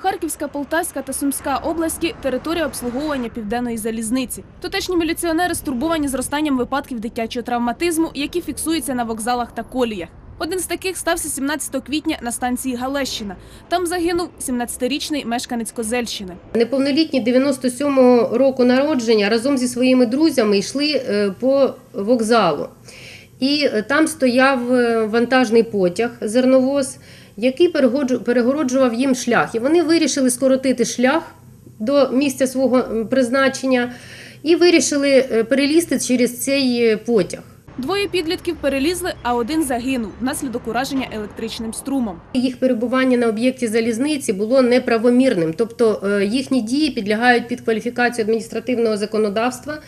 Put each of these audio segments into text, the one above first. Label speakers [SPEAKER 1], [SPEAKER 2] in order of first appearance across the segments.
[SPEAKER 1] Харківська, Полтавська та Сумська області територія обслуговування південної залізниці. Тутешні міліціонери стурбовані зростанням випадків дитячого травматизму, які фіксуються на вокзалах та коліях. Один з таких стався 17 квітня на станції Галещина. Там загинув 17-річний мешканець Козельщини.
[SPEAKER 2] Неповнолітні 97-го року народження разом зі своїми друзями йшли е, по вокзалу. І е, там стояв е, вантажний потяг, зерновоз, який перегороджував їм шлях. І вони вирішили скоротити шлях до місця свого призначення і вирішили е, перелізти через цей е, потяг.
[SPEAKER 1] Двоє підлітків перелізли, а один загинув внаслідок ураження електричним струмом.
[SPEAKER 2] Їх перебування на об'єкті залізниці було неправомірним, тобто е, їхні дії підлягають під кваліфікацію адміністративного законодавства.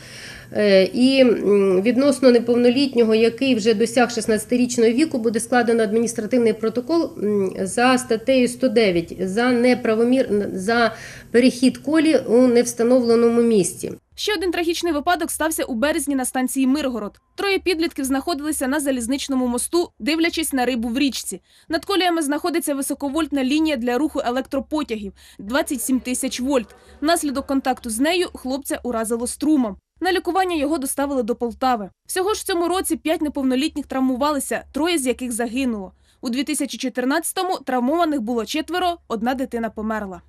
[SPEAKER 2] Е, І відносно неповнолітнього, який вже досяг 16-річного віку, буде складено адміністративний протокол за статтею 109 за неправомір за перехід колі у невстановленому місці.
[SPEAKER 1] Ще один трагічний випадок стався у березні на станції Миргород. Троє підлітків знаходилися на залізничному мосту, дивлячись на рибу в річці. Над коліями знаходиться високовольтна лінія для руху електропотягів 27 тисяч вольт. Внаслідок контакту з нею хлопця уразило струмом. На лікування його доставили до Полтави. Всього ж в цьому році п'ять неповнолітніх травмувалися, троє з яких загинуло. У 2014-му травмованих було четверо, одна дитина померла.